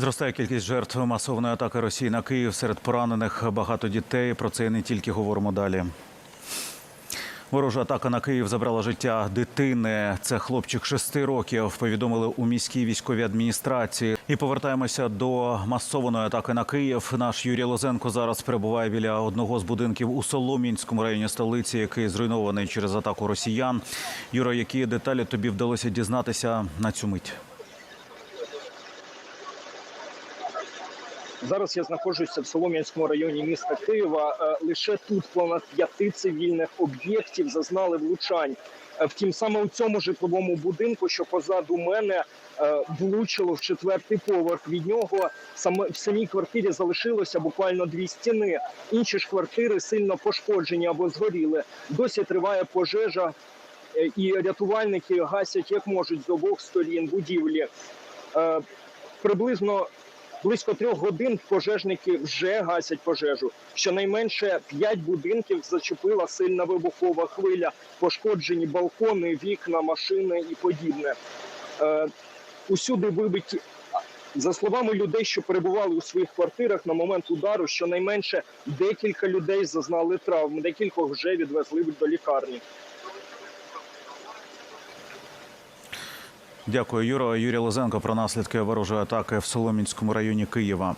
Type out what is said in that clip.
Зростає кількість жертв масової атаки Росії на Київ. Серед поранених багато дітей. Про це і не тільки говоримо далі. Ворожа атака на Київ забрала життя дитини. Це хлопчик шести років. Повідомили у міській військовій адміністрації. І повертаємося до масованої атаки на Київ. Наш Юрій Лозенко зараз перебуває біля одного з будинків у Солом'янському районі столиці, який зруйнований через атаку росіян. Юра, які деталі тобі вдалося дізнатися на цю мить? Зараз я знаходжуся в Солом'янському районі міста Києва. Е, Лише тут понад п'яти цивільних об'єктів зазнали влучань. Е, Втім, саме у цьому житловому будинку, що позаду мене, е, влучило в четвертий поверх. Від нього саме в самій квартирі залишилося буквально дві стіни. Інші ж квартири сильно пошкоджені або згоріли. Досі триває пожежа, і рятувальники гасять як можуть з обох сторін будівлі. Приблизно Близько трьох годин пожежники вже гасять пожежу. Щонайменше п'ять будинків зачепила сильна вибухова хвиля, пошкоджені балкони, вікна, машини і подібне. Е, усюди вибиті. За словами людей, що перебували у своїх квартирах на момент удару, щонайменше декілька людей зазнали травм, декількох вже відвезли до лікарні. Дякую, Юро. Юрій Лозенко про наслідки ворожої атаки в Соломінському районі Києва.